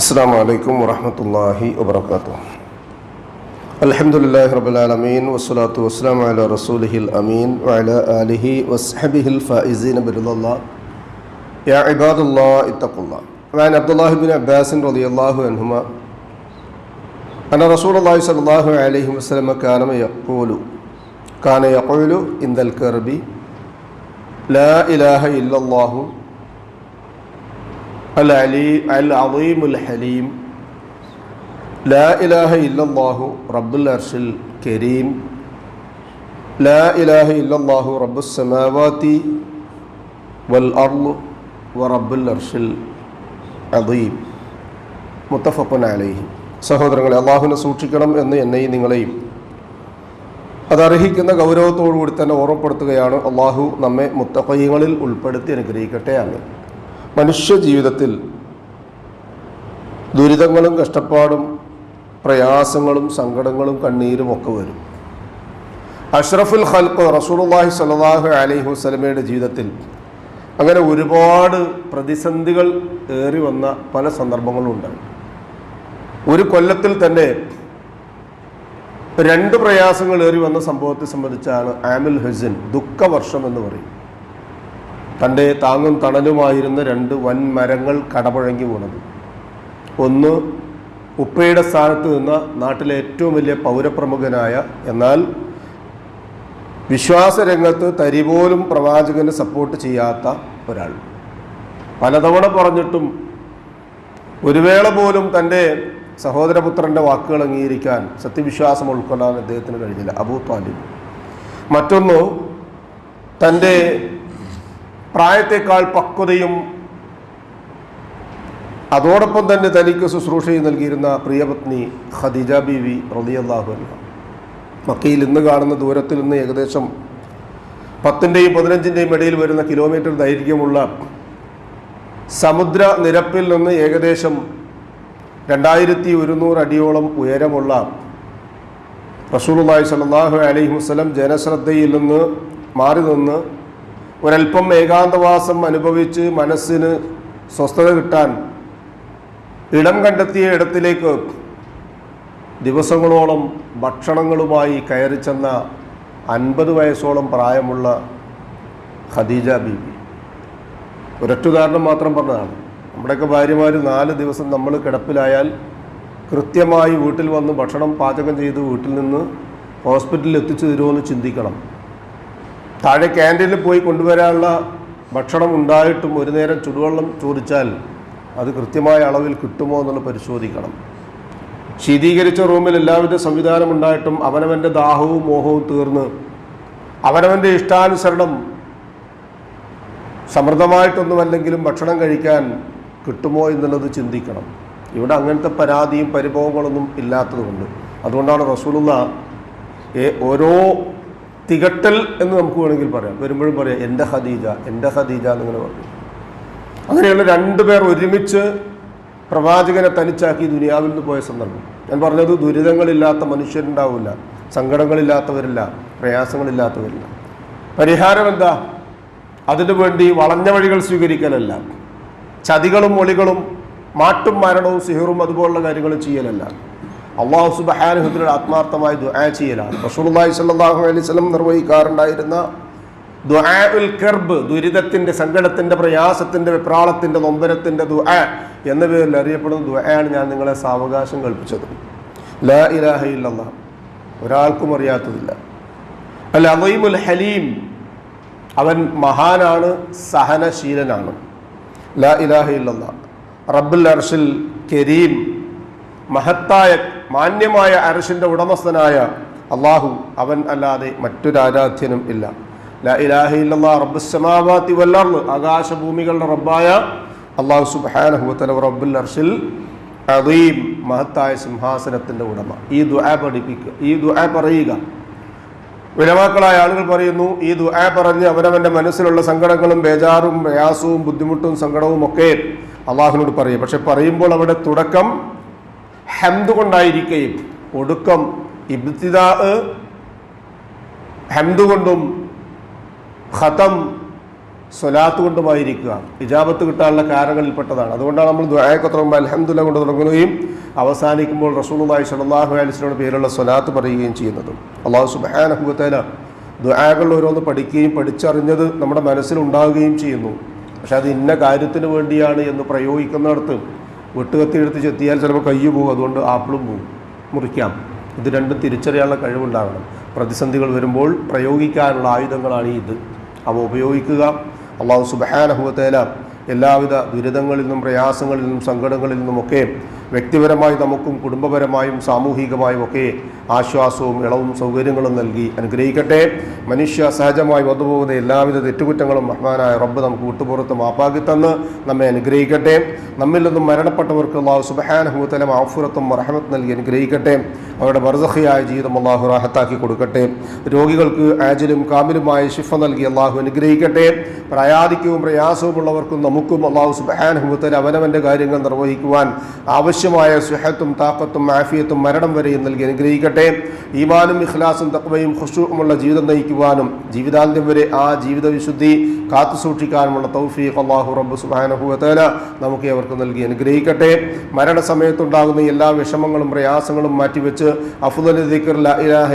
السلام عليكم ورحمة الله وبركاته. الحمد لله رب العالمين والصلاة والسلام على رسوله الأمين وعلى آله وصحبه الفائزين برضا الله. يا عباد الله اتقوا الله. وعن عبد الله بن عباس رضي الله عنهما. أن رسول الله صلى الله عليه وسلم كان يقول كان يقول عند الكرب لا إله إلا الله العلي العظيم الحليم لا إله إلا الله رب العرش الكريم لا إله إلا الله رب السماوات والأرض ورب العرش العظيم മുത്തഫഖുൻ അലൈഹി സഹോദരങ്ങളെ അള്ളാഹുവിനെ സൂക്ഷിക്കണം എന്ന് എന്നെയും നിങ്ങളെയും അതർഹിക്കുന്ന ഗൗരവത്തോടുകൂടി തന്നെ ഓർമ്മപ്പെടുത്തുകയാണ് അള്ളാഹു നമ്മെ മുത്തഖയ്യങ്ങളിൽ ഉൾപ്പെടുത്തി അനുഗ്രഹിക്കട്ടെ എന്ന് മനുഷ്യ ജീവിതത്തിൽ ദുരിതങ്ങളും കഷ്ടപ്പാടും പ്രയാസങ്ങളും സങ്കടങ്ങളും കണ്ണീരും ഒക്കെ വരും. അഷ്റഫുൽ ഖൽക്ക് റസൂലുള്ളാഹി സലാഹു അലൈഹി വസ്ലമയുടെ ജീവിതത്തിൽ അങ്ങനെ ഒരുപാട് പ്രതിസന്ധികൾ ഏറി വന്ന പല സന്ദർഭങ്ങളും ഉണ്ട് ഒരു കൊല്ലത്തിൽ തന്നെ രണ്ട് പ്രയാസങ്ങൾ ഏറി വന്ന സംഭവത്തെ സംബന്ധിച്ചാണ് ആമിൽ ഹസിൻ ദുഃഖവർഷം എന്ന് പറയും. തന്റെ താങ്ങും തണലുമായിരുന്ന രണ്ട് വൻ മരങ്ങൾ കടപുഴങ്ങി വീണത്. ഒന്ന് ഉപ്പയുടെ സ്ഥാനത്ത് നിന്ന നാട്ടിലെ ഏറ്റവും വലിയ പൗരപ്രമുഖനായ എന്നാൽ വിശ്വാസരംഗത്ത് തരി പോലും പ്രവാചകന് സപ്പോർട്ട് ചെയ്യാത്ത ഒരാൾ. പലതവണ പറഞ്ഞിട്ടും ഒരു വേള പോലും തന്റെ സഹോദരപുത്രന്റെ വാക്കുകൾ അംഗീകരിക്കാൻ സത്യവിശ്വാസം ഉൾക്കൊള്ളാൻ അദ്ദേഹത്തിന് കഴിഞ്ഞില്ല. അബൂ മറ്റൊന്ന് തന്റെ പ്രായത്തെക്കാൾ പക്വതയും അതോടൊപ്പം തന്നെ തനിക്ക് ശുശ്രൂഷയും നൽകിയിരുന്ന പ്രിയപത്നി ഖദീജ ബീവി റളിയല്ലാഹു അല്ല മക്കയിൽ ഇന്ന് കാണുന്ന ദൂരത്തിൽ നിന്ന് ഏകദേശം പത്തിന്റെയും പതിനഞ്ചിന്റെയും ഇടയിൽ വരുന്ന കിലോമീറ്റർ ദൈർഘ്യമുള്ള സമുദ്ര നിരപ്പിൽ നിന്ന് ഏകദേശം രണ്ടായിരത്തി ഒരുന്നൂറ് അടിയോളം ഉയരമുള്ള റസൂലുള്ളാഹി സ്വല്ലല്ലാഹു അലൈഹി വസല്ലം ജനശ്രദ്ധയിൽ നിന്ന് മാറി നിന്ന് ഒരല്പം ഏകാന്തവാസം അനുഭവിച്ച് മനസ്സിന് സ്വസ്ഥത കിട്ടാൻ ഇടം കണ്ടെത്തിയ ഇടത്തിലേക്ക് ദിവസങ്ങളോളം ഭക്ഷണങ്ങളുമായി കയറി ചെന്ന അൻപത് വയസ്സോളം പ്രായമുള്ള ഖദീജ ബീബി ഒരൊറ്റ ഉദാഹരണം മാത്രം പറഞ്ഞതാണ്. നമ്മുടെയൊക്കെ ഭാര്യമാർ നാല് ദിവസം നമ്മൾ കിടപ്പിലായാൽ കൃത്യമായി വീട്ടിൽ വന്ന് ഭക്ഷണം പാചകം ചെയ്ത് വീട്ടിൽ നിന്ന് ഹോസ്പിറ്റലിൽ എത്തിച്ചു തരുമെന്ന് ചിന്തിക്കണം. താഴെ ക്യാന്റീനിൽ പോയി കൊണ്ടുവരാനുള്ള ഭക്ഷണം ഉണ്ടായിട്ടും ഒരു നേരം ചുടുവെള്ളം ചോദിച്ചാൽ അത് കൃത്യമായ അളവിൽ കിട്ടുമോ എന്നുള്ളത് പരിശോധിക്കണം. ശീതീകരിച്ച റൂമിൽ എല്ലാവിധ സംവിധാനം ഉണ്ടായിട്ടും അവനവന്റെ ദാഹവും മോഹവും തീർന്ന് അവനവന്റെ ഇഷ്ടാനുസരണം സമൃദ്ധമായിട്ടൊന്നുമല്ലെങ്കിലും ഭക്ഷണം കഴിക്കാൻ കിട്ടുമോ എന്നുള്ളത് ചിന്തിക്കണം. ഇവിടെ അങ്ങനത്തെ പരാതിയും പരിഭവങ്ങളൊന്നും ഇല്ലാത്തതുകൊണ്ട്. അതുകൊണ്ടാണ് റസൂലുള്ള ഓരോ തികട്ടൽ എന്ന് നമുക്ക് വേണമെങ്കിൽ പറയാം. വരുമ്പോഴും പറയാം എന്റെ ഖദീജ എന്റെ ഖദീജ എന്നിങ്ങനെ പറഞ്ഞു. അങ്ങനെയുള്ള രണ്ടുപേർ ഒരുമിച്ച് പ്രവാചകനെ തനിച്ചാക്കി ദുനിയാവിൽ നിന്ന് പോയ സന്ദർഭം. ഞാൻ പറഞ്ഞത് ദുരിതങ്ങളില്ലാത്ത മനുഷ്യരുണ്ടാവില്ല സങ്കടങ്ങളില്ലാത്തവരില്ല പ്രയാസങ്ങളില്ലാത്തവരില്ല. പരിഹാരം എന്താ? അതിനു വേണ്ടി വളഞ്ഞ വഴികൾ സ്വീകരിക്കലല്ല. ചതികളും ഒളികളും മാട്ടും മരണവും സിഹറും അതുപോലുള്ള കാര്യങ്ങൾ ചെയ്യലല്ല. അള്ളാഹു സുബഹാനുഹത്തിലൂടെ ആത്മാർത്ഥമായി ദുആ ചെയ്യലാണ്. റസൂലുള്ളാഹി സ്വല്ലല്ലാഹു അലൈഹി വസല്ലം നിർവഹിക്കാറുണ്ടായിരുന്ന ദുആഉൽ കർബ് ദുരിതത്തിന്റെ സങ്കടത്തിന്റെ പ്രയാസത്തിന്റെ വെപ്രാളത്തിന്റെ നൊമ്പരത്തിന്റെ ദുആ എന്ന പേരിൽ അറിയപ്പെടുന്ന ദുആയാണ് ഞാൻ നിങ്ങളെ സാവകാശം കൽപ്പിച്ചത്. ലാ ഇലാഹ ഇല്ലല്ലാ ഒരാൾക്കും അറിയാത്തതില്ല. അല്ല അലീമുൽ ഹലീം. അവൻ മഹാനാണ് സഹനശീലനാണ്. ലാ ഇലാഹ ഇല്ലല്ലാ റബ്ബുൽ അർഷിൽ കരീം. മഹത്തായ മാന്യമായ അരശിന്റെ ഉടമസ്ഥനായ അള്ളാഹു അവൻ അല്ലാതെ മറ്റൊരു ആരാധ്യനും ഇല്ല. ലാ ഇലാഹ ഇല്ലല്ലാ റബ്ബുസ് സമാവാതി വൽ അർൾ ആകാശഭൂമികളുടെ റബ്ബായ അള്ളാഹു സുബ്ഹാനഹു വതആല റബ്ബുൽ അർഷിൽ അറീം മഹത്തായ സിംഹാസനത്തിന്റെ ഉടമ. ഈ ദുആ പഠിപ്പിക്കുക ഈ ദുആ പറയുക. വിലവാക്കളായ ആളുകൾ പറയുന്നു ഈ ദുആ പറഞ്ഞ് അവനവന്റെ മനസ്സിലുള്ള സങ്കടങ്ങളും ബേജാറും പ്രയാസവും ബുദ്ധിമുട്ടും സങ്കടവും ഒക്കെ അള്ളാഹുവിനോട് പറയും പക്ഷെ പറയുമ്പോൾ അവിടെ തുടക്കം ഹംദ് കൊണ്ടായിരിക്കുകയും ഒടുക്കം ഇബ്തിദാ ഹംദ് കൊണ്ടും ഖതം സ്വലാത്ത് കൊണ്ടുമായിരിക്കുക. ഇജാബത്ത് കിട്ടാനുള്ള കാരണങ്ങളിൽപ്പെട്ടതാണ്. അതുകൊണ്ടാണ് നമ്മൾ ദ്വായക്കെ തുടങ്ങുമ്പോൾ അലഹമുല്ല കൊണ്ട് തുടങ്ങുകയും അവസാനിക്കുമ്പോൾ റസൂലുള്ളാഹി സ്വല്ലല്ലാഹു അലൈഹി വസല്ലമയുടെ പേരുള്ള സ്വലാത്ത് പറയുകയും ചെയ്യുന്നത്. അള്ളാഹു സുബ്ഹാനഹു വതആല ദ്വായകൾ ഓരോന്ന് പഠിക്കുകയും പഠിച്ചറിഞ്ഞത് നമ്മുടെ മനസ്സിലുണ്ടാവുകയും ചെയ്യുന്നു. പക്ഷെ അത് ഇന്ന കാര്യത്തിന് വേണ്ടിയാണ് എന്ന് പ്രയോഗിക്കുന്നിടത്ത് വെട്ടുകത്തി എടുത്ത് ചെത്തിയാൽ ചിലപ്പോൾ കയ്യ് പോകും. അതുകൊണ്ട് ആപ്പിളും പോകും മുറിക്കാം. ഇത് രണ്ടും തിരിച്ചറിയാനുള്ള കഴിവുണ്ടാകണം. പ്രതിസന്ധികൾ വരുമ്പോൾ പ്രയോഗിക്കാനുള്ള ആയുധങ്ങളാണ് ഇത്. അവ ഉപയോഗിക്കുക. അള്ളാഹു സുബഹാനഹുവത്തേല എല്ലാവിധ ദുരിതങ്ങളിൽ നിന്നും പ്രയാസങ്ങളിൽ നിന്നും സങ്കടങ്ങളിൽ നിന്നുമൊക്കെ വ്യക്തിപരമായി നമുക്കും കുടുംബപരമായും സാമൂഹികമായും ഒക്കെ ആശ്വാസവും ഇളവും സൗകര്യങ്ങളും നൽകി അനുഗ്രഹിക്കട്ടെ. മനുഷ്യ സഹജമായി വന്നുപോകുന്ന എല്ലാവിധ തെറ്റുകുറ്റങ്ങളും മഹാനായ റബ്ബ് നമുക്ക് വിട്ടുപുറത്ത് മാപ്പാക്കി തന്ന് നമ്മെ അനുഗ്രഹിക്കട്ടെ. നമ്മിൽ നിന്നും മരണപ്പെട്ടവർക്ക് അള്ളാഹു സുബഹാനഹുത്തല ആഫുറത്തും റഹമത്ത് നൽകി അനുഗ്രഹിക്കട്ടെ. അവരുടെ വർദ്ധഹയായ ജീവിതം അള്ളാഹു റാഹത്താക്കി കൊടുക്കട്ടെ. രോഗികൾക്ക് ആജിലും കാമിലുമായ ശിഫ നൽകി അള്ളാഹു അനുഗ്രഹിക്കട്ടെ. പ്രായാധിക്യവും പ്രയാസവുമുള്ളവർക്കും നമുക്കും അള്ളാഹു സുബഹാനഹുത്തല അവനവന്റെ കാര്യങ്ങൾ നിർവഹിക്കുവാൻ ആവശ്യമായ സുഹത്തും താക്കത്തും മാഫിയത്തും മരണം വരെയും നൽകി അനുഗ്രഹിക്കട്ടെ. ഈമാനും ഇഖ്ലാസും തക്വയും ഖുഷുമുള്ള ജീവിതം നയിക്കുവാനും ജീവിതാന്ത്യം വരെ ആ ജീവിത വിശുദ്ധി കാത്തു സൂക്ഷിക്കാനുമുള്ള തൗഫീഖ് അള്ളാഹു റബ്ബ് സുബാനഹുവത്തേല നമുക്ക് അവർക്ക് നൽകി അനുഗ്രഹിക്കട്ടെ. മരണസമയത്തുണ്ടാകുന്ന എല്ലാ വിഷമങ്ങളും പ്രയാസങ്ങളും മാറ്റിവെച്ച് അഫുദൽ ദിക്കർ ലാ ഇലാഹ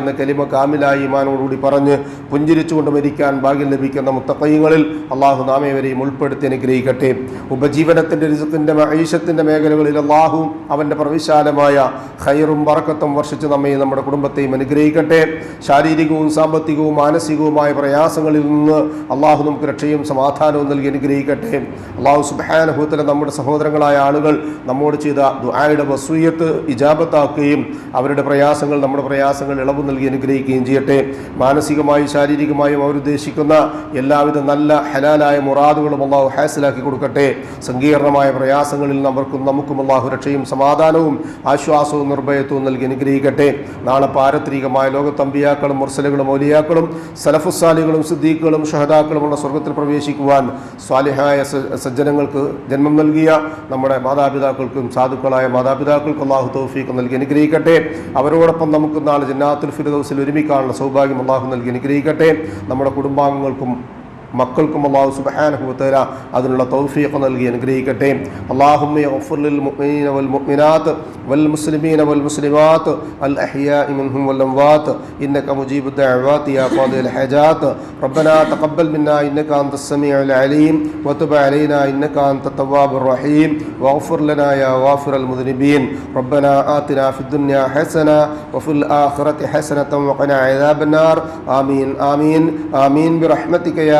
എന്ന കലിമ കാമിലായി ഈമാനോടുകൂടി പറഞ്ഞ് പുഞ്ചിരിച്ചുകൊണ്ട് മരിക്കാൻ ഭാഗ്യം ലഭിക്കുന്ന മുത്തക്കൈങ്ങളിൽ അള്ളാഹു നാമേവരെയും ഉൾപ്പെടുത്തി അനുഗ്രഹിക്കട്ടെ. ഉപജീവനത്തിന്റെ രിസത്തിന്റെ മഹീഷത്തിന്റെ മേഖലകളിൽ അള്ളാഹു അവന്റെ പ്രവിശാലമായ ഹൈറും വറക്കത്തും വർഷിച്ച് നമ്മയും നമ്മുടെ കുടുംബത്തെയും അനുഗ്രഹിക്കട്ടെ. ശാരീരികവും സാമ്പത്തികവും മാനസികവുമായ പ്രയാസങ്ങളിൽ നിന്ന് അള്ളാഹു നമുക്ക് രക്ഷയും സമാധാനവും നൽകി അനുഗ്രഹിക്കട്ടെ. അള്ളാഹു സുബാനുഭവത്തിലെ നമ്മുടെ സഹോദരങ്ങളായ ആളുകൾ നമ്മോട് ചെയ്ത ദുആയുടെ വസൂയത്ത് ഇജാബത്താക്കുകയും അവരുടെ പ്രയാസങ്ങൾ നമ്മുടെ പ്രയാസങ്ങൾ ഇളവ് നൽകി അനുഗ്രഹിക്കുകയും ചെയ്യട്ടെ. മാനസികമായും ശാരീരികമായും അവരുദ്ദേശിക്കുന്ന എല്ലാവിധ നല്ല ഹലാലായ മുറാദുകളും അള്ളാഹു ഹാസിലാക്കി കൊടുക്കട്ടെ. സങ്കീർണമായ പ്രയാസങ്ങളിൽ നമുക്കും നമുക്കും അള്ളാഹു രക്ഷയും സമാധാനവും ആശ്വാസവും നിർഭയത്വവും നൽകി അനുഗ്രഹിക്കട്ടെ. നാളെ പാരത്രികമായ ലോകത്തമ്പിയാക്കളും മുർസലുകളും മൗലിയാക്കളും സലഫുസാലികളും സിദ്ദീഖുകളും ഷഹദാക്കളും ഉള്ള സ്വർഗത്തിൽ പ്രവേശിക്കുവാൻ സ്വാലിഹായ സജ്ജനങ്ങൾക്ക് ജന്മം നൽകിയ നമ്മുടെ മാതാപിതാക്കൾക്കും സാധുക്കളായ മാതാപിതാക്കൾക്കും അള്ളാഹു തൗഫീഖ് നൽകി അനുഗ്രഹിക്കട്ടെ. അവരോടൊപ്പം നമുക്ക് നാളെ ജന്നാത്തുൽ ഫിർദൗസിൽ ഒരുമിക്കാനുള്ള സൗഭാഗ്യം അള്ളാഹു നൽകി അനുഗ്രഹിക്കട്ടെ. നമ്മുടെ കുടുംബാംഗങ്ങൾക്കും മക്കൾക്കും അള്ളാഹു സുബ്ഹാനഹു അതിനുള്ള തൗഫീഖ് നൽകി അനുഗ്രഹിക്കട്ടെ അള്ളാഹുമ്മ യഗ്ഫിർ ലിൽ മുഅ്മിനീന വൽ മുഅ്മിനാത്ത് വൽ മുസ്ലിമീന വൽ മുസ്ലിമാത്ത് അൽ അഹ്യാഇ മിൻഹും വൽ അംവാത്ത് ഇന്നക മുജീബു الدعوات يا قاضي الحاجات ربنا تقبل منا انك انت السميع العليم وتب علينا انك انت التواب الرحيم واغفر لنا يا غافر المذنبين ربنا آتنا في الدنيا حسنه وفي الاخره حسنه وقنا عذاب النار امين امين امين برحمتك يا